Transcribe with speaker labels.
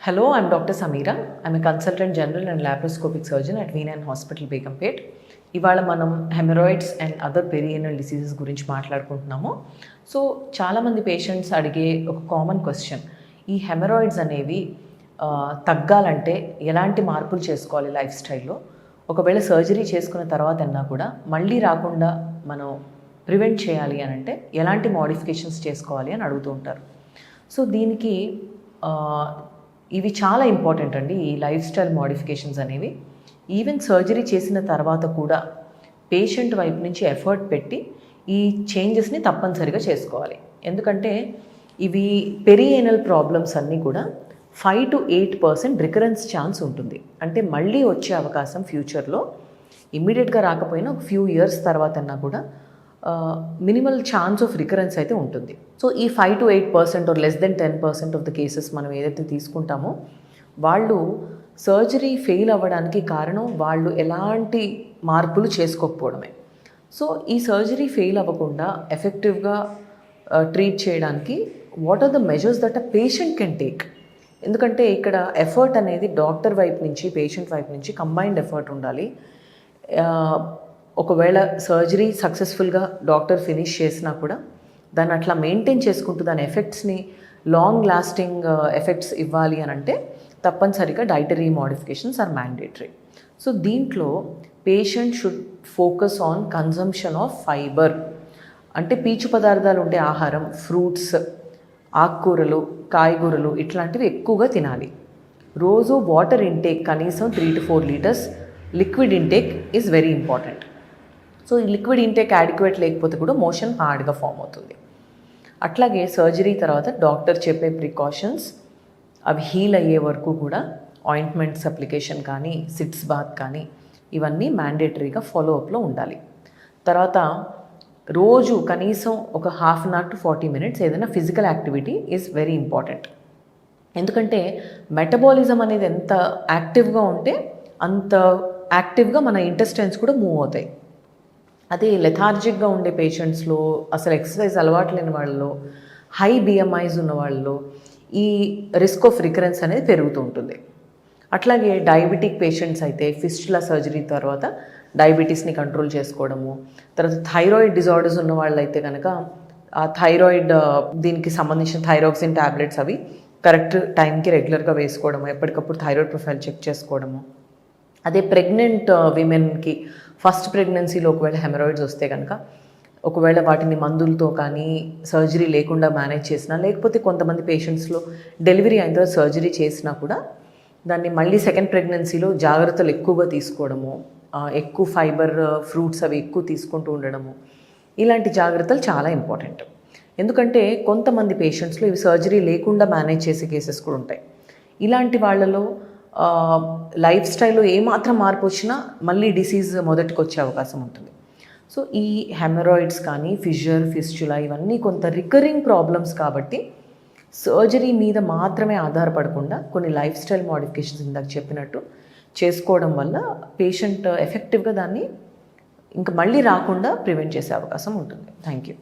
Speaker 1: Hello, I'm Dr. Samira. I'm a consultant general and laparoscopic surgeon at Veena Hospital, Begumpet. ఇవాళ మనం haemorrhoids and other perianal diseases గురించి మాట్లాడుకుంటున్నాము so చాలామంది patients అడిగే ఒక common question ఈ హెమరాయిడ్స్ అనేవి తగ్గాలంటే ఎలాంటి మార్పులు చేసుకోవాలి లైఫ్ స్టైల్లో ఒకవేళ సర్జరీ చేసుకున్న తర్వాత అన్నా కూడా మళ్ళీ రాకుండా మనం ప్రివెంట్ చేయాలి అని అంటే ఎలాంటి మోడిఫికేషన్స్ చేసుకోవాలి అని అడుగుతూ ఉంటారు సో దీనికి ఇవి చాలా ఇంపార్టెంట్ అండి ఈ లైఫ్ స్టైల్ మోడిఫికేషన్స్ అనేవి. ఈవెన్ సర్జరీ చేసిన తర్వాత కూడా పేషెంట్ వైపు నుంచి ఎఫర్ట్ పెట్టి ఈ చేంజెస్ని తప్పనిసరిగా చేసుకోవాలి. ఎందుకంటే ఇవి పెరియనల్ ప్రాబ్లమ్స్ అన్నీ కూడా five to eight percent recurrence chance ఉంటుంది. అంటే మళ్ళీ వచ్చే అవకాశం ఫ్యూచర్లో. ఇమ్మీడియట్గా రాకపోయినా ఒక ఫ్యూ ఇయర్స్ తర్వాత అన్నా కూడా మినిమల్ ఛాన్స్ ఆఫ్ రికరెన్స్ అయితే ఉంటుంది. సో ఈ five to eight percent or less than ten percent of the cases మనం ఏదైతే తీసుకుంటామో వాళ్ళు సర్జరీ ఫెయిల్ అవ్వడానికి కారణం వాళ్ళు ఎలాంటి మార్పులు చేసుకోకపోవడమే. సో ఈ సర్జరీ ఫెయిల్ అవ్వకుండా ఎఫెక్టివ్గా ట్రీట్ చేయడానికి what are the measures that a patient can take ఎందుకంటే ఇక్కడ ఎఫర్ట్ అనేది డాక్టర్ వైపు నుంచి పేషెంట్ వైపు నుంచి కంబైన్డ్ ఎఫర్ట్ ఉండాలి. ఒకవేళ సర్జరీ సక్సెస్ఫుల్గా డాక్టర్ ఫినిష్ చేసినా కూడా దాన్ని అట్లా మెయింటైన్ చేసుకుంటూ దాని ఎఫెక్ట్స్ని లాంగ్ లాస్టింగ్ ఎఫెక్ట్స్ ఇవ్వాలి అని అంటే తప్పనిసరిగా dietary modifications are mandatory so దీంట్లో patient should focus on consumption of fibre అంటే పీచు పదార్థాలు ఉండే ఆహారం ఫ్రూట్స్ ఆకుకూరలు కాయగూరలు ఇట్లాంటివి ఎక్కువగా తినాలి. రోజు వాటర్ ఇంటేక్ కనీసం three to four litres liquid intake is very important so ఈ లిక్విడ్ ఇంటేక్ యాడిక్వేట్ లేకపోతే కూడా మోషన్ హార్డ్గా ఫామ్ అవుతుంది. అట్లాగే సర్జరీ తర్వాత డాక్టర్ చెప్పే ప్రికాషన్స్ అవి హీల్ అయ్యే వరకు కూడా ఆయింట్మెంట్స్ అప్లికేషన్ కానీ సిట్స్ బాత్ కానీ ఇవన్నీ మ్యాండేటరీగా ఫాలో అప్లో ఉండాలి. తర్వాత రోజు కనీసం ఒక half an hour to forty minutes ఏదైనా physical activity is very important ఎందుకంటే మెటబాలిజం అనేది ఎంత యాక్టివ్గా ఉంటే అంత యాక్టివ్గా మన ఇంటెస్టైన్స్ కూడా మూవ్ అవుతాయి. అదే లెథార్జిక్గా ఉండే పేషెంట్స్లో అసలు ఎక్సర్సైజ్ అలవాటు లేని వాళ్ళలో హై బిఎంఐస్ ఉన్న వాళ్ళలో ఈ రిస్క్ ఆఫ్ రికరెన్స్ అనేది పెరుగుతూ ఉంటుంది. అట్లాగే డయాబెటిక్ పేషెంట్స్ అయితే ఫిస్టులా సర్జరీ తర్వాత డయాబెటీస్ని కంట్రోల్ చేసుకోవడము తర్వాత థైరాయిడ్ డిజార్డర్స్ ఉన్న వాళ్ళైతే కనుక ఆ థైరాయిడ్ దీనికి సంబంధించిన థైరాక్సిన్ ట్యాబ్లెట్స్ అవి కరెక్ట్ టైంకి రెగ్యులర్గా వేసుకోవడము ఎప్పటికప్పుడు థైరాయిడ్ ప్రొఫైల్ చెక్ చేసుకోవడము. అదే ప్రెగ్నెంట్ విమెన్కి ఫస్ట్ ప్రెగ్నెన్సీలో ఒకవేళ హెమరాయిడ్స్ వస్తే కనుక ఒకవేళ వాటిని మందులతో కానీ సర్జరీ లేకుండా మేనేజ్ చేసినా లేకపోతే కొంతమంది పేషెంట్స్లో డెలివరీ అయిన తర్వాత సర్జరీ చేసినా కూడా దాన్ని మళ్ళీ సెకండ్ ప్రెగ్నెన్సీలో జాగ్రత్తలు ఎక్కువగా తీసుకోవడము ఎక్కువ ఫైబర్ ఫ్రూట్స్ అవి ఎక్కువ తీసుకుంటూ ఉండడము ఇలాంటి జాగ్రత్తలు చాలా ఇంపార్టెంట్. ఎందుకంటే కొంతమంది పేషెంట్స్లో ఇవి సర్జరీ లేకుండా మేనేజ్ చేసే కేసెస్ కూడా ఉంటాయి. ఇలాంటి వాళ్ళలో లైఫ్ స్టైల్లో ఏమాత్రం మార్పు వచ్చినా మళ్ళీ డిసీజ్ మొదటికి వచ్చే అవకాశం ఉంటుంది. సో ఈ హెమరాయిడ్స్ కానీ ఫిషర్ ఫిస్చులా ఇవన్నీ కొంత రికరింగ్ ప్రాబ్లమ్స్ కాబట్టి సర్జరీ మీద మాత్రమే ఆధారపడకుండా కొన్ని లైఫ్ స్టైల్ మోడిఫికేషన్స్ ఇందాక చెప్పినట్టు చేసుకోవడం వల్ల పేషెంట్ ఎఫెక్టివ్గా దాన్ని ఇంకా మళ్ళీ రాకుండా ప్రివెంట్ చేసే అవకాశం ఉంటుంది. Thank you